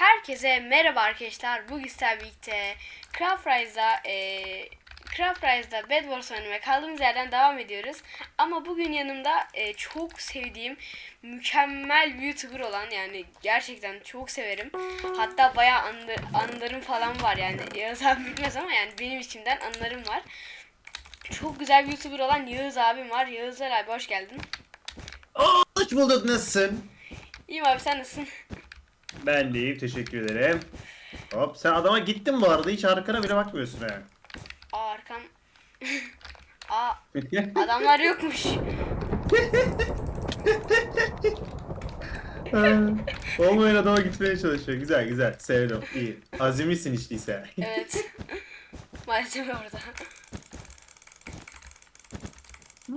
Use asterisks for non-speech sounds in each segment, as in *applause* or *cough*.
Herkese merhaba arkadaşlar. Bugün sizlerle birlikte Craft Rise'da e, Craft Rise'da Bed Wars oynamaya kaldığımız yerden devam ediyoruz. Ama bugün yanımda e, çok sevdiğim mükemmel bir YouTuber olan yani gerçekten çok severim. Hatta bayağı anı, anılarım falan var yani. Yağız abi bilmez ama yani benim içimden anılarım var. Çok güzel bir YouTuber olan Yağız abim var. Yağız abi hoş geldin. Hoş bulduk nasılsın? İyiyim abi sen nasılsın? Ben de iyiyim teşekkür ederim. Hop sen adama gittin bu arada hiç arkana bile bakmıyorsun ha. Aa arkam. *laughs* Aa *laughs* adamlar yokmuş. Olmayan adama gitmeye çalışıyor. Güzel güzel sevdim iyi. Azimlisin hiç değilse. *laughs* Evet. Maalesef orada.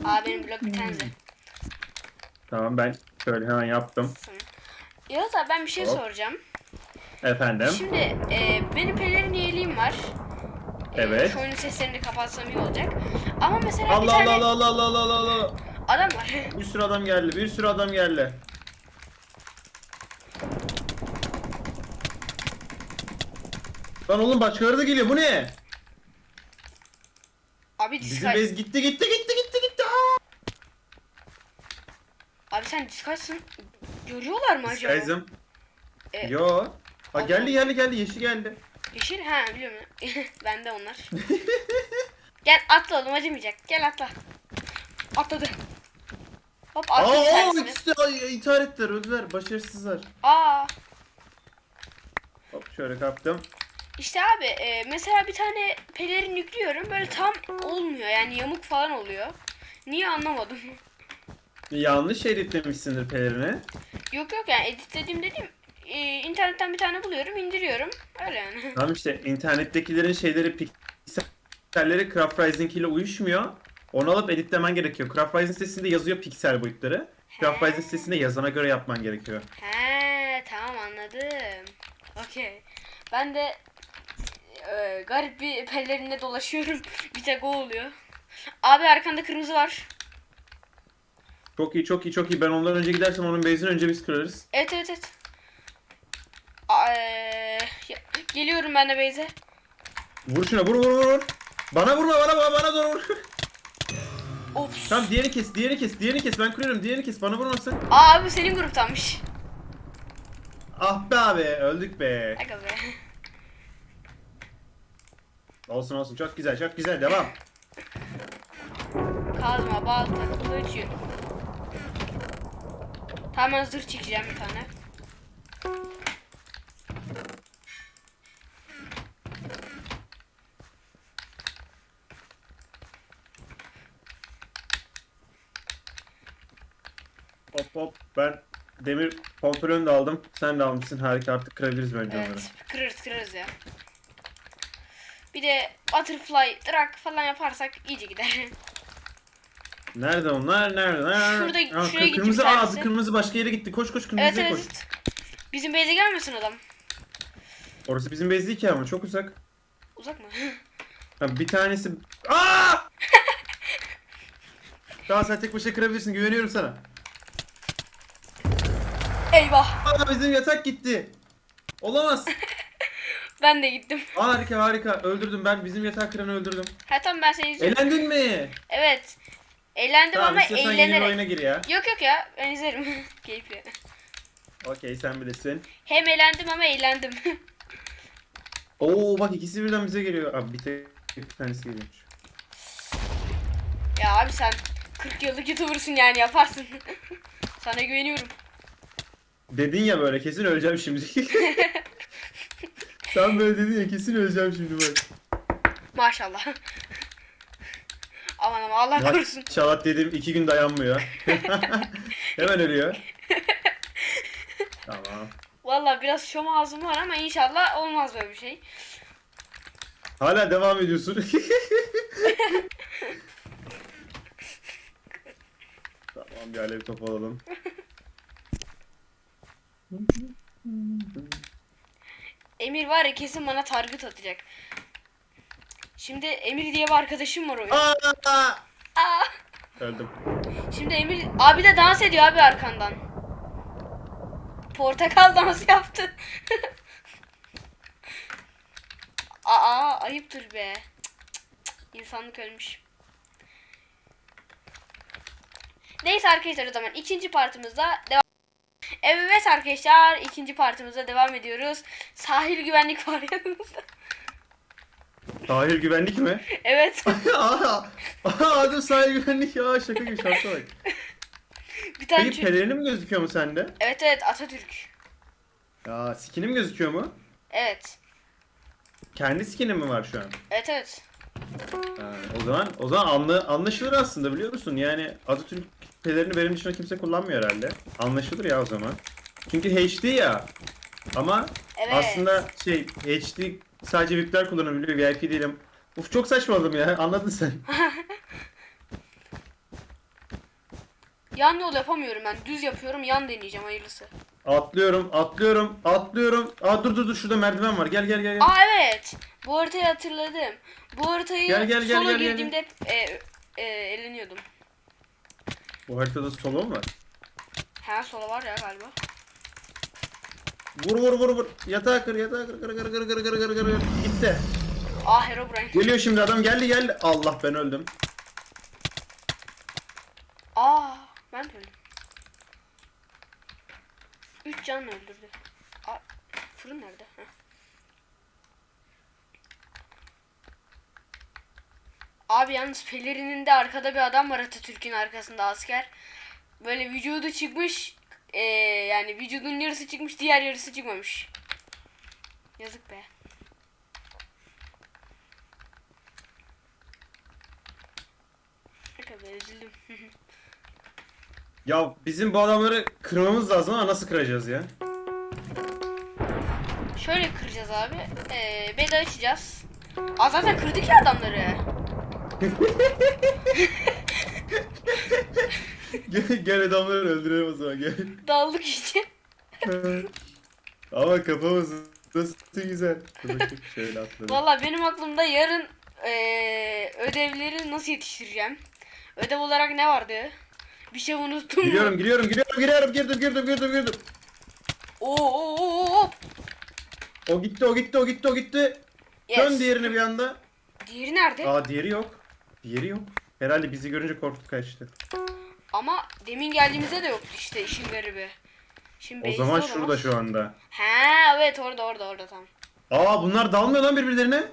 Aa benim blok bir tane. tamam ben şöyle hemen yaptım. Yağız abi ben bir şey Hop. soracağım. Efendim. Şimdi e, benim pelerin üyeliğim var. E, Evet. Şu oyunun seslerini kapatsam iyi olacak. Ama mesela bir Allah tane Allah Allah Allah Allah Allah Allah. adam var. *laughs* Bir sürü adam geldi bir sürü adam geldi. Lan oğlum başkaları da geliyor bu ne? abi Bizim bez gitti gitti gitti gitti gitti. Aa! Abi sen diskaysın. Görüyorlar mı acaba? Disguise'ım. E, Yo. Ha Allah. geldi geldi geldi yeşil geldi. Yeşil ha biliyorum. *laughs* ben de onlar. *laughs* Gel atla oğlum acımayacak. Gel atla. Atladı. Hop Aa, atladı aa tanesini. ikisi de ay- intihar ettiler öldüler başarısızlar. Aa. Hop şöyle kaptım. İşte abi e, mesela bir tane pelerin yüklüyorum böyle tam olmuyor yani yamuk falan oluyor. Niye anlamadım. Yanlış editlemişsindir pelerini. Yok yok yani editlediğim dediğim e, internetten bir tane buluyorum indiriyorum. Öyle yani. *laughs* Tamam işte internettekilerin şeyleri pikselleri Craft Rising ile uyuşmuyor. Onu alıp editlemen gerekiyor. Craft Rising sitesinde yazıyor piksel boyutları. Craft. Rising sitesinde yazana göre yapman gerekiyor. He tamam anladım. Okey. Ben de e, garip bir pelerinle dolaşıyorum. *laughs* bir tek o oluyor. Abi arkanda kırmızı var. Çok iyi çok iyi çok iyi. Ben ondan önce gidersem onun base'ini önce biz kırarız. Evet evet evet. Aa, e, geliyorum ben de Beyze. Vur şuna vur vur vur. vur. Bana vurma bana bana, bana doğru vur. Ops. tamam diğerini kes diğerini kes diğerini kes ben kırıyorum diğerini kes bana vurmasın. Aa abi senin gruptanmış. Ah be abi öldük be. Aga be. Olsun olsun çok güzel çok güzel devam. Kazma, balta, kılıç yün. Tamam zırh çekeceğim bir tane. Hop hop ben demir pantolonu da aldım. Sen de almışsın harika artık kırabiliriz bence onları. Evet kırarız kırarız ya. Bir de butterfly, drag falan yaparsak iyice gider. *laughs* Nerede onlar? Nerede? Nerede? Şurada- Aa, şuraya gitti kırmızı, bir aa, tanesi. kırmızı başka yere gitti. Koş koş evet kırmızıya evet. koş. evet. Bizim base'e gelmesin adam. Orası bizim bez değil ki ama çok uzak. Uzak mı? *laughs* Ha, bir tanesi... Aa! *laughs* Tamam sen tek başına kırabilirsin güveniyorum sana. Eyvah. Aa bizim yatak gitti. Olamaz. *laughs* Ben de gittim. Harika harika öldürdüm ben bizim yatak kıranı öldürdüm. Ha tamam ben seni izliyorum. Eğlendin mi? Evet. Eğlendim Tamam ama istiyorsan yeni bir eğlenerek. oyuna gir ya. Yok yok ya ben izlerim. *laughs* Keyifli. Okey sen bilirsin. Hem eğlendim ama eğlendim. *laughs* Oo bak ikisi birden bize geliyor. Abi bir tek bir tanesi geliyormuş. ya abi sen 40 yıllık youtuber'sın yani yaparsın. *laughs* Sana güveniyorum. Dedin ya böyle kesin öleceğim şimdi. Sen böyle dedin ya kesin öleceğim şimdi bak. Maşallah. Aman aman Allah korusun. Maşallah dedim iki gün dayanmıyor. *laughs* Hemen ölüyor. *laughs* tamam. Valla biraz şom ağzım var ama inşallah olmaz böyle bir şey. Hala devam ediyorsun. *laughs* tamam bir alev top alalım. Emir var ya kesin bana target atacak. Şimdi Emir diye bir arkadaşım var oyun. Aa! Aa. Öldüm. Şimdi Emir abi de dans ediyor abi arkandan. Portakal *laughs* dansı yaptı. *laughs* Aa ayıptır be. Cık, cık, cık. İnsanlık ölmüş. Neyse arkadaşlar o zaman ikinci partımızda devam. Evet arkadaşlar ikinci partımızda devam ediyoruz. Sahil güvenlik var yanımızda. Sahil güvenlik mi? *laughs* Evet. Aa, aa, adım sahil güvenlik ya şaka gibi şansa bak. Bir tane Peki çocuk- pelerini mi gözüküyor mu sende? Evet evet Atatürk. Ya skini mi gözüküyor mu? Evet. Kendi skini mi var şu an? Evet evet. Ha, o zaman o zaman anla, anlaşılır aslında biliyor musun? Yani Atatürk pelerini benim dışında kimse kullanmıyor herhalde. Anlaşılır ya o zaman. Çünkü HD ya. Ama Evet. aslında şey HD sadece VIP'ler kullanabiliyor. VIP değilim. Uf çok saçmaladım ya. Anladın sen. *laughs* Yan yol yapamıyorum ben. Düz yapıyorum. Yan deneyeceğim hayırlısı. Atlıyorum, atlıyorum, atlıyorum. Aa dur dur dur şurada merdiven var. Gel gel gel. gel. Aa evet. Bu haritayı hatırladım. Bu haritayı Gel, gel, gel, solo gel, gel. girdiğimde hep e, e, eğleniyordum. Bu haritada solo mu var? Ha solo var ya galiba. Vur vur vur vur. Yatağa kır, yatağa kır, kır kır kır kır kır kır kır. Gitti. Aa Herobrine. Geliyor şimdi adam geldi geldi. Allah ben öldüm. Aa ben de öldüm. Üç can öldürdü. Aa, fırın nerede? Heh. Abi yalnız pelerininde arkada bir adam var Atatürk'ün arkasında asker. Böyle vücudu çıkmış. Eee, yani vücudun yarısı çıkmış diğer yarısı çıkmamış. Yazık be. Üzüldüm. Ya bizim bu adamları kırmamız lazım ama nasıl kıracağız ya? Şöyle kıracağız abi. Ee, beda açacağız. Aa zaten kırdık ya adamları. *laughs* gel, gel adamları öldürelim o zaman gel. Daldık işte. ama kafamız nasıl güzel. Şöyle atladım. Valla benim aklımda yarın ee, ödevleri nasıl yetiştireceğim. Ödev olarak ne vardı? Bir şey unuttum mu? Giriyorum giriyorum giriyorum giriyorum girdim girdim girdim girdim. Oo, oo, oo, oo. O gitti o gitti o gitti o gitti. Yes. Dön diğerini bir anda. Diğeri nerede? Aa diğeri yok. Diğeri yok. Herhalde bizi görünce korktu kaçtı. Ama demin geldiğimizde de yoktu işte işin garibi. Şimdi O base'de zaman olamaz. şurada şu anda. He evet orada orada orada tamam. Aa bunlar dalmıyor lan birbirlerine.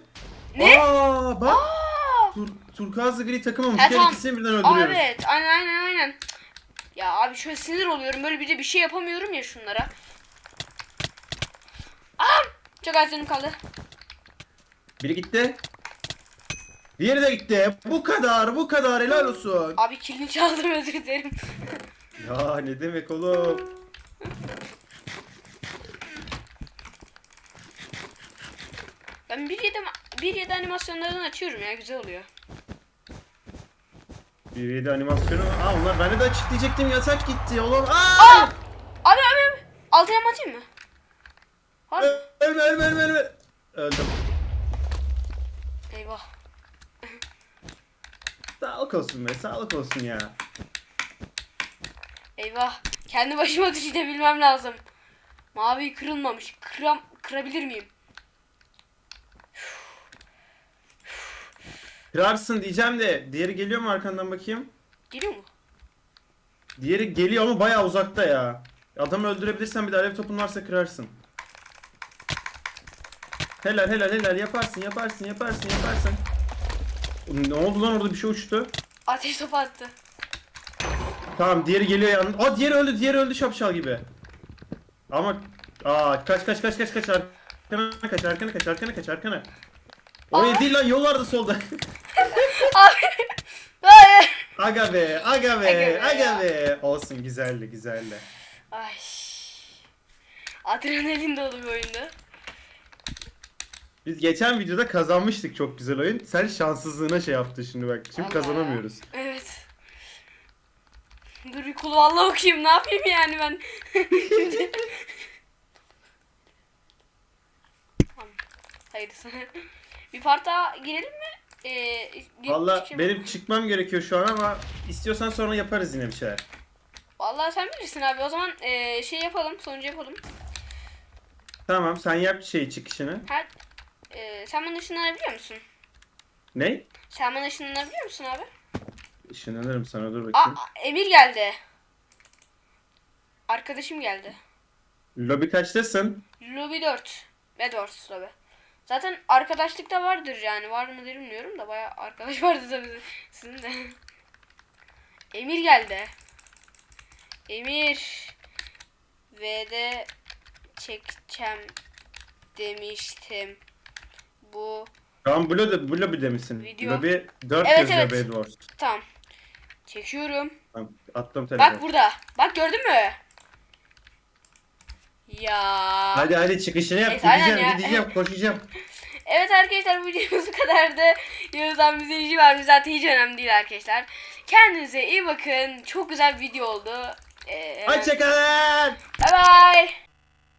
Ne? Aa bak. Aa! Tur turkuazlı gri takım olmuş. Ha, Gel tamam. ikisini birden Aa, öldürüyoruz. evet aynen aynen aynen. Ya abi şöyle sinir oluyorum böyle bir de bir şey yapamıyorum ya şunlara. Aa! Çok az canım kaldı. Biri gitti. Diğeri de gitti. Bu kadar, bu kadar. Helal olsun. Abi kilini çaldım özür dilerim. Ya ne demek oğlum? Ben bir yedi, bir yedi animasyonlardan açıyorum ya güzel oluyor. Bir yedi animasyonu. Aa onlar bende de açık diyecektim. Yasak gitti oğlum. Aa! Aa! Abi abi abi. Altına mı atayım mı? Mı? Ölme ölme ölme ölme. Öldüm. Eyvah. Sağlık olsun be. Sağlık olsun ya. Eyvah. Kendi başıma *laughs* düşünebilmem lazım. Mavi kırılmamış. Kıram, kırabilir miyim? Kırarsın diyeceğim de. Diğeri geliyor mu arkandan bakayım? Geliyor mu? Diğeri geliyor ama bayağı uzakta ya. Adamı öldürebilirsen bir de alev topun varsa kırarsın. Helal helal helal yaparsın yaparsın yaparsın yaparsın. Ne oldu lan orada bir şey uçtu. Ateş topu attı. Tamam diğeri geliyor yanına. Aa diğeri öldü diğeri öldü şapşal gibi. Ama aa kaç kaç kaç kaç kaç arkana kaç arkana kaç arkana kaç arkana. Oraya değil lan yol vardı solda. *laughs* Abi. Hayır. aga be aga Aga be be aga ya. be. Olsun güzeldi güzeldi. Ay. Adrenalin dolu bir oyundu. Biz geçen videoda kazanmıştık çok güzel oyun. Sen şanssızlığına şey yaptı şimdi bak. Şimdi Allah. kazanamıyoruz. Evet. Dur bir kul valla okuyayım ne yapayım yani ben. Şimdi- *laughs* Tamam. Hayırlısı. bir part daha girelim mi? Ee, Valla çıkayım. benim çıkmam gerekiyor şu an ama istiyorsan sonra yaparız yine bir şeyler. Vallahi sen bilirsin abi. O zaman ee, şey yapalım. Sonucu yapalım. Tamam sen yap şey çıkışını. Her Ee, sen bana ışınlanabiliyor musun? Ne? Sen bana ışınlanabiliyor musun abi? Işınlanırım sana dur Aa, bakayım. Emir geldi. Arkadaşım geldi. Lobi kaçtasın? Lobby 4. Bedwars lobby. Zaten arkadaşlıkta vardır yani. Var mı bilmiyorum da bayağı arkadaş *laughs* vardı tabii sizin de. Emir geldi. Emir. V'de çekeceğim demiştim. Bu Tamam bu lobi, bu lobide misin? Video. Lobi 4 Evet, yazıyor evet. Bed Wars. tamam. Çekiyorum. Tamam attım telefonu. Bak burada. Bak gördün mü? Ya. Hadi hadi çıkışını yap. Aynen Gideceğim ya. gideceğim *laughs* koşacağım. Evet arkadaşlar bu videomuz bu kadardı. Yağız'dan bir izleyici var mı zaten hiç önemli değil arkadaşlar. Kendinize iyi bakın. Çok güzel bir video oldu. Ee, Hoşçakalın. bye bye.